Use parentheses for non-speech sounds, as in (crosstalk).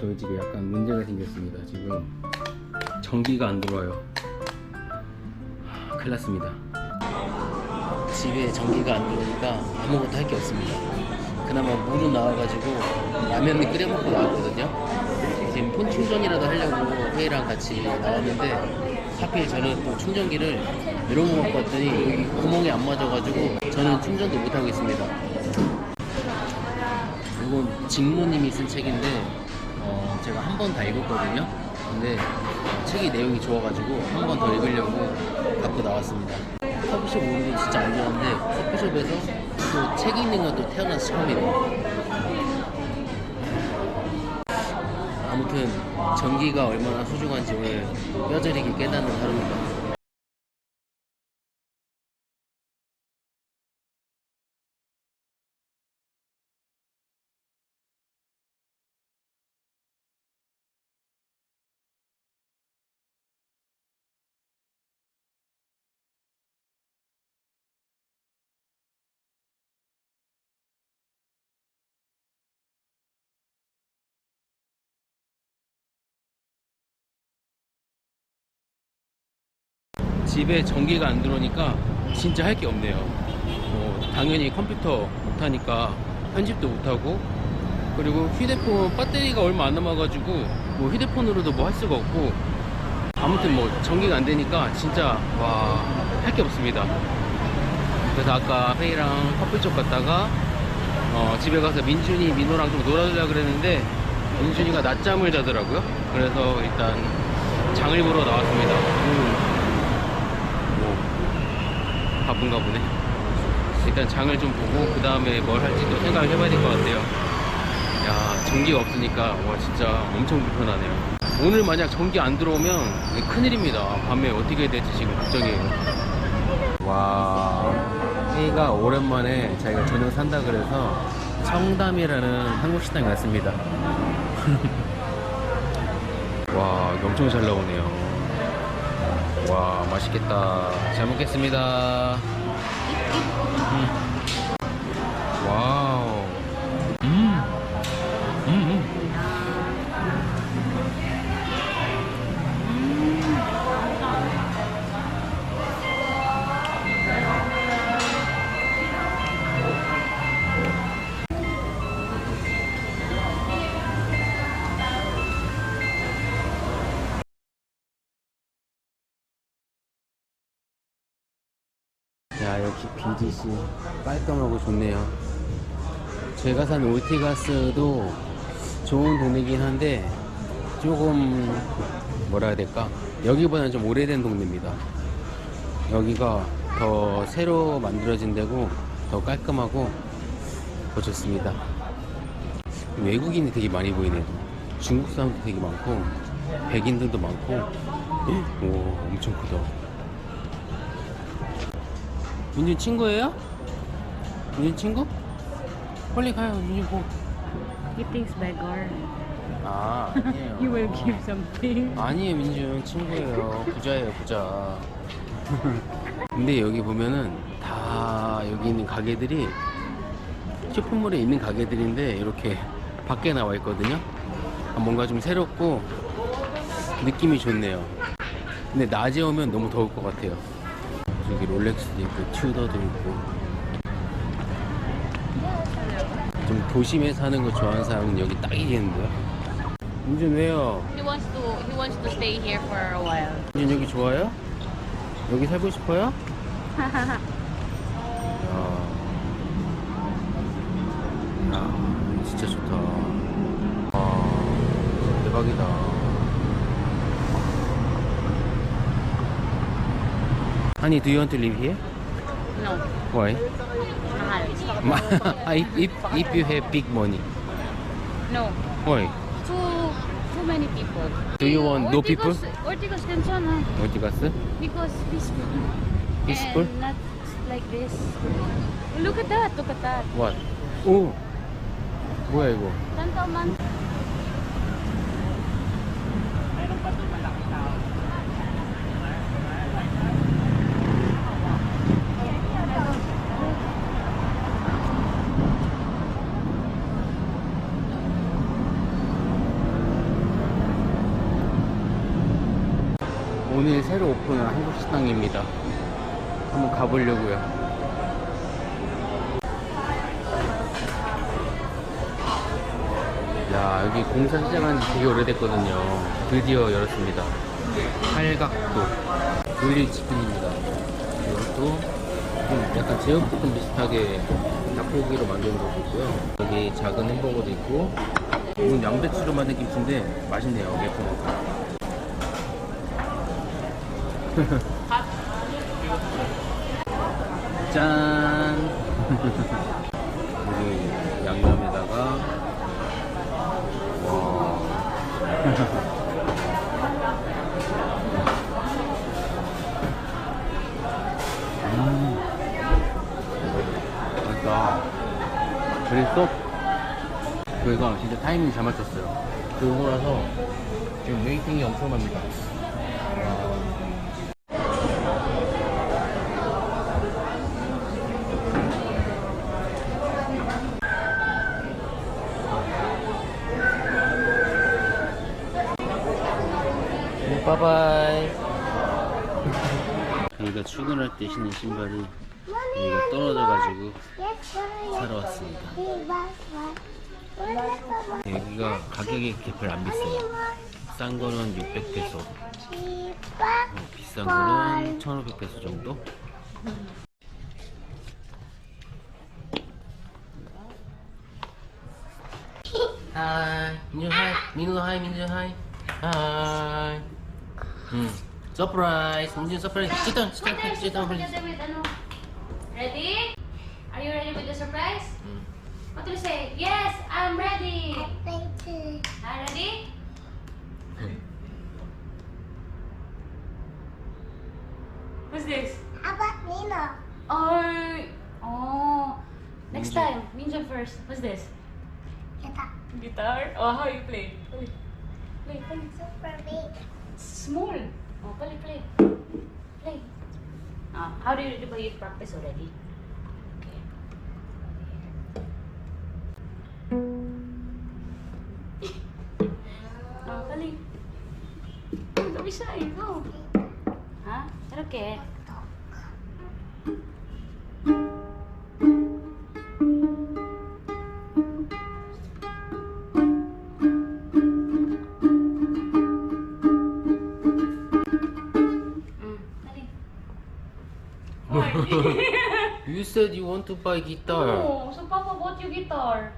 저희 집에 약간 문제가 생겼습니다. 지금 전기가 안 들어와요. 하, 큰일 났습니다. 집에 전기가 안 들어오니까 아무것도 할 게 없습니다. 그나마 물은 나와가지고 라면을 끓여 먹고 나왔거든요. 지금 폰 충전이라도 하려고 회의랑 같이 나왔는데 하필 저는 또 충전기를 이러고 갖고 왔더니 구멍이 안 맞아가지고 저는 충전도 못 하고 있습니다. 이건 직모님이 쓴 책인데 어, 제가 한 번 다 읽었거든요. 근데 책이 내용이 좋아가지고 한 번 더 읽으려고 갖고 나왔습니다. 커피숍 오는 건 진짜 안 좋아하는데 커피숍에서 또 책 읽는 건 또 태어나서 처음이네요. 아무튼 전기가 얼마나 소중한지 오늘 뼈저리게 깨닫는 하루입니다. 집에 전기가 안 들어오니까 진짜 할 게 없네요. 뭐 당연히 컴퓨터 못하니까 편집도 못하고 그리고 휴대폰 배터리가 얼마 안 남아가지고 뭐 휴대폰으로도 뭐 할 수가 없고 아무튼 뭐 전기가 안 되니까 진짜 와 할 게 없습니다. 그래서 아까 회의랑 커피숍 갔다가 어, 집에 가서 민준이 민호랑 좀 놀아주려 그랬는데 민준이가 낮잠을 자더라고요. 그래서 일단 장을 보러 나왔습니다. 음. 뭐 바쁜가 보네. 일단 장을 좀 보고 그 다음에 뭘 할지 또 생각을 해봐야 될 것 같아요. 야 전기가 없으니까 와 진짜 엄청 불편하네요. 오늘 만약 전기 안 들어오면 큰일입니다. 밤에 어떻게 해야 될지 지금 걱정이에요. 와 회의가 오랜만에 자기가 저녁 산다 그래서 청담이라는 한국 식당에 왔습니다. (laughs) 와 엄청 잘 나오네요. 와 맛있겠다. 잘 먹겠습니다. 음. 와우. 음. 음. 야 역시 BGC 깔끔하고 좋네요. 제가 산 올티가스도 좋은 동네긴 한데 조금 뭐라 해야 될까? 여기보다는 좀 오래된 동네입니다. 여기가 더 새로 만들어진 데고 더 깔끔하고 더 좋습니다. 외국인이 되게 많이 보이네요. 중국 사람도 되게 많고 백인들도 많고 오 엄청 크다 민준 친구예요? 민준 친구? 빨리 가요 민준 고. He thinks beggar. 아 아니에요. You will give something. 아니에요 민준 친구예요. 부자예요 부자. 근데 여기 보면은 다 여기 있는 가게들이 쇼핑몰에 있는 가게들인데 이렇게 밖에 나와 있거든요. 아, 뭔가 좀 새롭고 느낌이 좋네요. 근데 낮에 오면 너무 더울 것 같아요. 저기 롤렉스도 있고 튜더도 있고 좀 도심에 사는 거 좋아하는 사람은 여기 딱이겠는데요? 민준 왜요? He wants to he wants to stay here for a while. 민준 여기 좋아요? 여기 살고 싶어요? (laughs) 야, 야 진짜 좋다. 아, 대박이다. Honey, do you want to live here? No. Why? Mahal. (laughs) Ma- if, if, if you have big money. No. Why? Too too many people. Do you want no people? Ortigas can sana. 어디 갔어? Because peaceful. Peaceful? And not like this. Look at that. Look at that. What? 오! 뭐야 이거? Tantaman. 오늘 식당입니다. 한번 가보려고요. 야, 여기 공사 시작한 지 되게 오래됐거든요. 드디어 열었습니다. 팔각도 그릴 치킨입니다. 이것도 좀 약간 제육볶음 비슷하게 닭고기로 만든 것도 있고요. 여기 작은 햄버거도 있고, 이건 양배추로 만든 김치인데 맛있네요. 매콤하고. 짠! 여기 양념에다가 와. 음. 맛있다. 그랬어? 저희가 진짜 타이밍 잘 맞췄어요. 그거라서 지금 웨이팅이 엄청 납니다. 저희가 출근할 때 신는 신발이 여기가 떨어져가지고 사러 왔습니다. 여기가 가격이 이렇게 별안 비싸요. 싼 거는 600페소, 어, 비싼 거는 1500페소 정도? 하이, 민주 하이, 민우 하이, 민주 하이, 하이. 음, Surprise! Hindi surprise. Sit down, sit down, sit down, please. Ready? Are you ready with the surprise? Hmm. What do you say? Yes, I'm ready! I'm ready. Are you ready? Hmm. Who's this? About Nina. Oh, oh. Next time, Ninja first. What's this? Guitar. Guitar? Oh, how you play? Play, play. Super big. Small. Oh, play, play. Play. Ah, how do you do you practice already? Okay. oh, play. Oh, don't be shy. Go. Ha? 이 You said you want to buy guitar. Oh, so Papa bought you guitar.